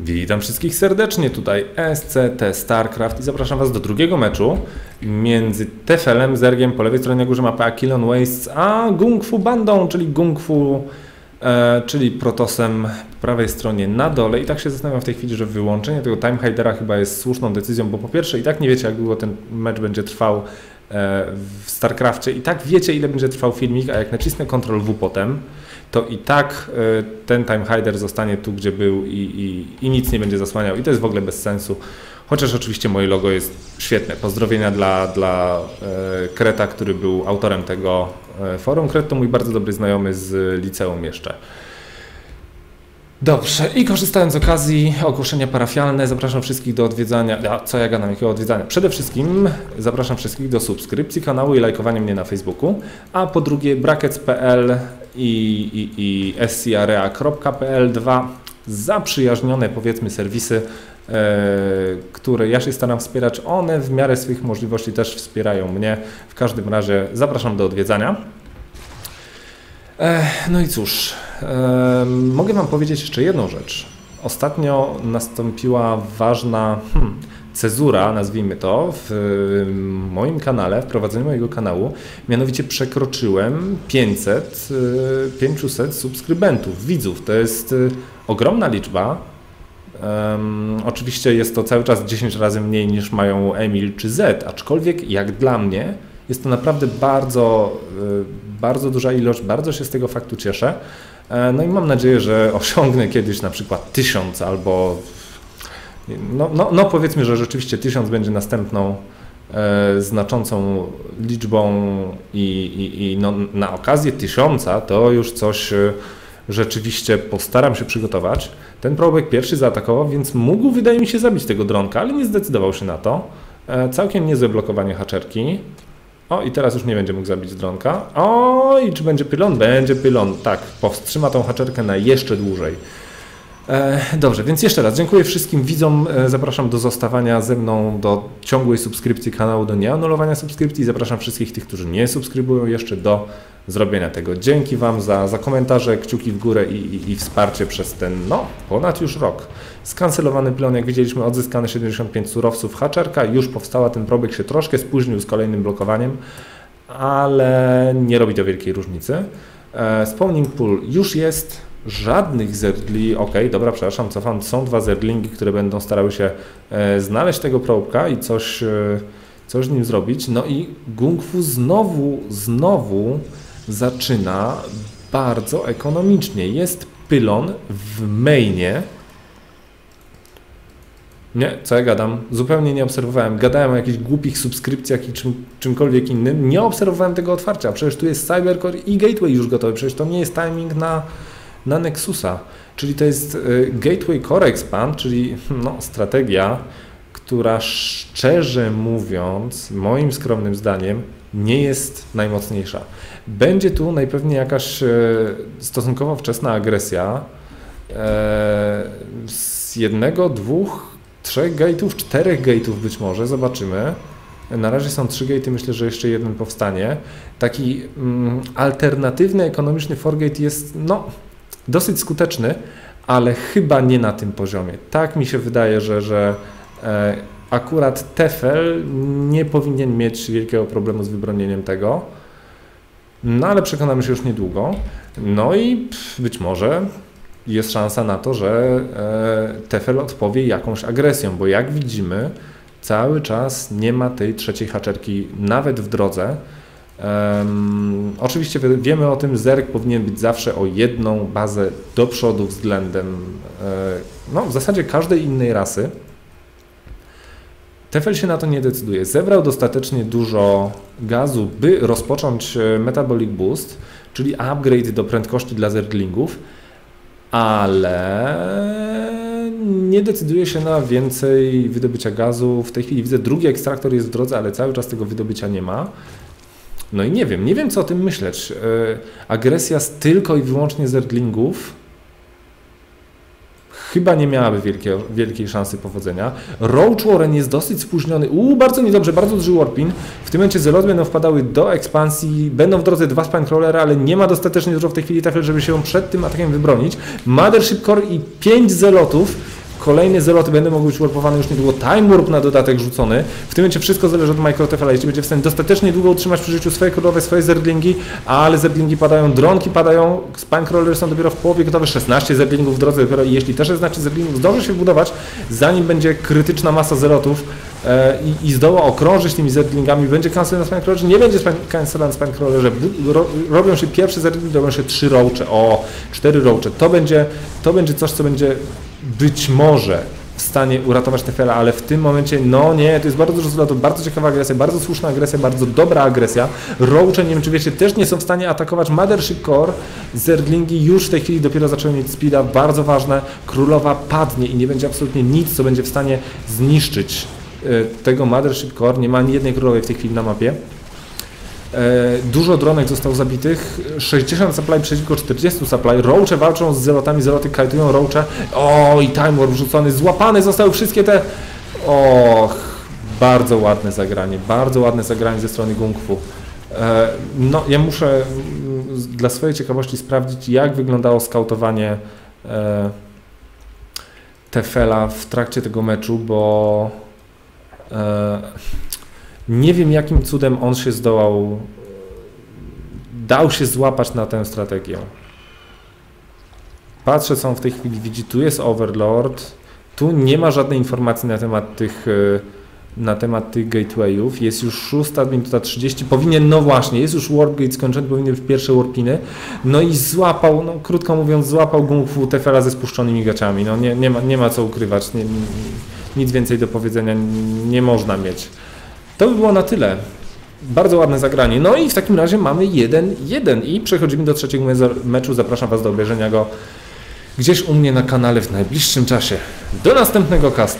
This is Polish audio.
Witam wszystkich serdecznie, tutaj SCT StarCraft i zapraszam Was do drugiego meczu między Tefelem, Zergiem po lewej stronie na górze mapy, a Killon Wastes, a Gung Fu Bandą, czyli Gung Fu, e, czyli Protosem po prawej stronie na dole. I tak się zastanawiam w tej chwili, że wyłączenie tego Time Hidera chyba jest słuszną decyzją, bo po pierwsze i tak nie wiecie jak długo ten mecz będzie trwał e, w StarCraftie i tak wiecie ile będzie trwał filmik, a jak nacisnę Ctrl W potem, to i tak e, ten time hider zostanie tu, gdzie był i, i, i, nic nie będzie zasłaniał i to jest w ogóle bez sensu. Chociaż oczywiście moje logo jest świetne. Pozdrowienia dla, dla e, Kreta, który był autorem tego e, forum. Kret to mój bardzo dobry znajomy z liceum jeszcze. Dobrze, i korzystając z okazji ogłoszenia parafialne, zapraszam wszystkich do odwiedzania, a co ja gadam, jakiego odwiedzania? Przede wszystkim zapraszam wszystkich do subskrypcji kanału i lajkowania mnie na Facebooku, a po drugie brackets.pl i, i, i scarea.pl, dwa zaprzyjaźnione powiedzmy serwisy, e, które ja się staram wspierać, one w miarę swych możliwości też wspierają mnie. W każdym razie zapraszam do odwiedzania. E, no i cóż, mogę Wam powiedzieć jeszcze jedną rzecz. Ostatnio nastąpiła ważna hmm, cezura, nazwijmy to, w moim kanale, w prowadzeniu mojego kanału. Mianowicie przekroczyłem 500, 500 e, subskrybentów, widzów. To jest ogromna liczba. Um, oczywiście jest to cały czas 10 razy mniej niż mają Emil czy Z, aczkolwiek jak dla mnie jest to naprawdę bardzo, y, bardzo duża ilość, bardzo się z tego faktu cieszę. E, no i mam nadzieję, że osiągnę kiedyś na przykład tysiąc albo no, no, no powiedzmy, że rzeczywiście tysiąc będzie następną e, znaczącą liczbą i, i, i no, na okazję tysiąca to już coś e, rzeczywiście postaram się przygotować. Ten probek pierwszy zaatakował, więc mógł wydaje mi się zabić tego dronka, ale nie zdecydował się na to. E, całkiem niezłe blokowanie haczerki. O, i teraz już nie będzie mógł zabić dronka. O, i czy będzie pylon? Będzie pylon. Tak, powstrzyma tą haczerkę na jeszcze dłużej. E, dobrze, więc jeszcze raz dziękuję wszystkim widzom. E, zapraszam do zostawania ze mną do ciągłej subskrypcji kanału, do nieanulowania subskrypcji. Zapraszam wszystkich tych, którzy nie subskrybują jeszcze do zrobienia tego. Dzięki Wam za, za komentarze, kciuki w górę i, i, i wsparcie przez ten, no, ponad już rok. Skancelowany plon, jak widzieliśmy, odzyskane 75 surowców haczerka. Już powstała, ten probek się troszkę spóźnił z kolejnym blokowaniem, ale nie robi to wielkiej różnicy. E, spawning pool już jest, żadnych zerdli, ok, dobra, przepraszam, cofam, są dwa zerdlingi, które będą starały się e, znaleźć tego probka i coś, e, coś z nim zrobić. No i Gungfu znowu, znowu zaczyna bardzo ekonomicznie. Jest pylon w mainie, nie, co ja gadam? Zupełnie nie obserwowałem. Gadałem o jakichś głupich subskrypcjach i czym, czymkolwiek innym. Nie obserwowałem tego otwarcia. Przecież tu jest Cybercore i Gateway już gotowy. Przecież to nie jest timing na, na Nexusa. Czyli to jest y, Gateway Core Expand, czyli no, strategia, która szczerze mówiąc, moim skromnym zdaniem, nie jest najmocniejsza. Będzie tu najpewniej jakaś y, stosunkowo wczesna agresja y, z jednego, dwóch trzech gate'ów, czterech gate'ów być może, zobaczymy. Na razie są trzy gate'y, myślę, że jeszcze jeden powstanie. Taki mm, alternatywny ekonomiczny forgate jest no, dosyć skuteczny, ale chyba nie na tym poziomie. Tak mi się wydaje, że, że e, akurat Tefel nie powinien mieć wielkiego problemu z wybronieniem tego. No ale przekonamy się już niedługo. No i być może jest szansa na to, że e, Tefel odpowie jakąś agresją, bo jak widzimy, cały czas nie ma tej trzeciej haczerki nawet w drodze. Um, oczywiście wiemy o tym, Zerg powinien być zawsze o jedną bazę do przodu względem e, no, w zasadzie każdej innej rasy. Tefel się na to nie decyduje. Zebrał dostatecznie dużo gazu, by rozpocząć e, Metabolic Boost, czyli upgrade do prędkości dla zerglingów, ale nie decyduje się na więcej wydobycia gazu. W tej chwili widzę, drugi ekstraktor jest w drodze, ale cały czas tego wydobycia nie ma. No i nie wiem, nie wiem co o tym myśleć. E, agresja z tylko i wyłącznie zerglingów chyba nie miałaby wielkie, wielkiej szansy powodzenia. Roach Warren jest dosyć spóźniony. Uuu, bardzo niedobrze, bardzo duży warpin. W tym momencie zeloty będą wpadały do ekspansji, będą w drodze dwa spine ale nie ma dostatecznie dużo w tej chwili tafel, żeby się przed tym atakiem wybronić. Mothership Core i pięć zelotów kolejne zeloty będą mogły być warpowane już niedługo, time warp na dodatek rzucony. W tym momencie wszystko zależy od Microtefla, jeśli będzie w stanie dostatecznie długo utrzymać przy życiu swoje królowe, swoje zerdlingi, ale zerdlingi padają, dronki padają, spancroller są dopiero w połowie gotowe, 16 zerdlingów w drodze dopiero i jeśli też 16 zerdlingów zdąży się wbudować, zanim będzie krytyczna masa zerotów, e, i, i zdoła okrążyć tymi zerdlingami, będzie cancel na Spinecrawlerze, nie będzie cancel na Spinecrawlerze, ro, robią się pierwsze zerdlingi, robią się trzy roache, o, cztery roache, to będzie, to będzie coś, co będzie być może w stanie uratować Tefela, ale w tym momencie, no nie, to jest bardzo dużo zlotów, bardzo ciekawa agresja, bardzo słuszna agresja, bardzo dobra agresja. Roache, nie wiem czy wiecie, też nie są w stanie atakować Mothership Core. Zerdlingi już w tej chwili dopiero zaczęły mieć speeda, bardzo ważne. Królowa padnie i nie będzie absolutnie nic, co będzie w stanie zniszczyć e, tego Mothership Core. Nie ma ani jednej królowej w tej chwili na mapie. E, Dużo dronek zostało zabitych, 60 supply przeciwko 40 supply, roache walczą z zelotami, zeloty kajtują roache, o i time wrzucony, złapane zostały wszystkie te, och, bardzo ładne zagranie, bardzo ładne zagranie ze strony Kung Fu. E, No, ja muszę mm, dla swojej ciekawości sprawdzić, jak wyglądało skautowanie e, Tefela w trakcie tego meczu, bo e, nie wiem jakim cudem on się zdołał, dał się złapać na tę strategię. Patrzę, co on w tej chwili widzi. Tu jest Overlord. Tu nie ma żadnej informacji na temat tych, e, na temat tych gatewayów. Jest już 6 minuta 30. Powinien, no właśnie, jest już warpgate skończony, powinny być pierwsze warpiny. No i złapał, no krótko mówiąc, złapał Gung Fu Tefera ze spuszczonymi gaciami. No nie, nie, ma, nie ma co ukrywać. Nie, nic więcej do powiedzenia nie można mieć. To by było na tyle. Bardzo ładne zagranie. No i w takim razie mamy 1-1 i przechodzimy do trzeciego me- meczu. Zapraszam Was do obejrzenia go gdzieś u mnie na kanale w najbliższym czasie. Do następnego castu.